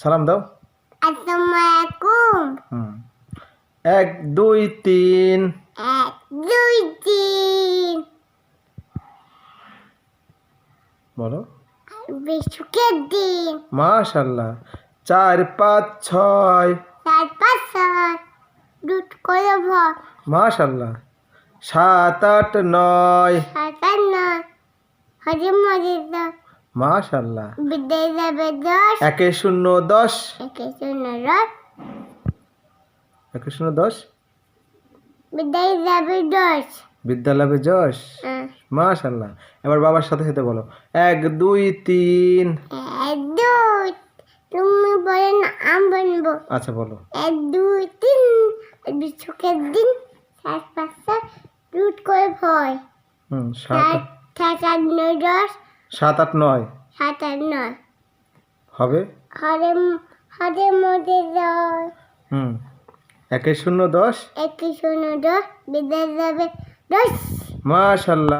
সালাম দাও। হুম। এক দুই তিন। এক দুই তিন। বলো। বিশুকের দিন। মাশাল্লাহ চার পাঁচ ছয়। চার পাঁচ ছয়। দুধ করে ভর। মাশাল্লাহ সাত আট নয়। হজম মজিদ মাশাল্লাহ বিদ্যায় যাবে দশ। একে শূন্য দশ। একে শূন্য দশ। একে শূন্য দশ। বিদ্যায় যাবে দশ। বিদ্যালয়ে যশ। হ্যাঁ। মাশাল্লাহ এবার বাবার সাথে সাথে বলো। এক দুই তিন। এক দুই। তুমি বলে না আম বলব আচ্ছা বলো। এক দুই তিন। বিশুকের দিন সাত পাঁচ ছয় দুধ করে ভয়। হুম সাত। সাত সাত আট নয় দশ সাত আট নয়। সাত আট নয়। হবে? হরে হরে মধ্যে দশ। হুম। একে শূন্য দশ? একে শূন্য দশ বিদায় যাবে। দশ। মাশাল্লাহ।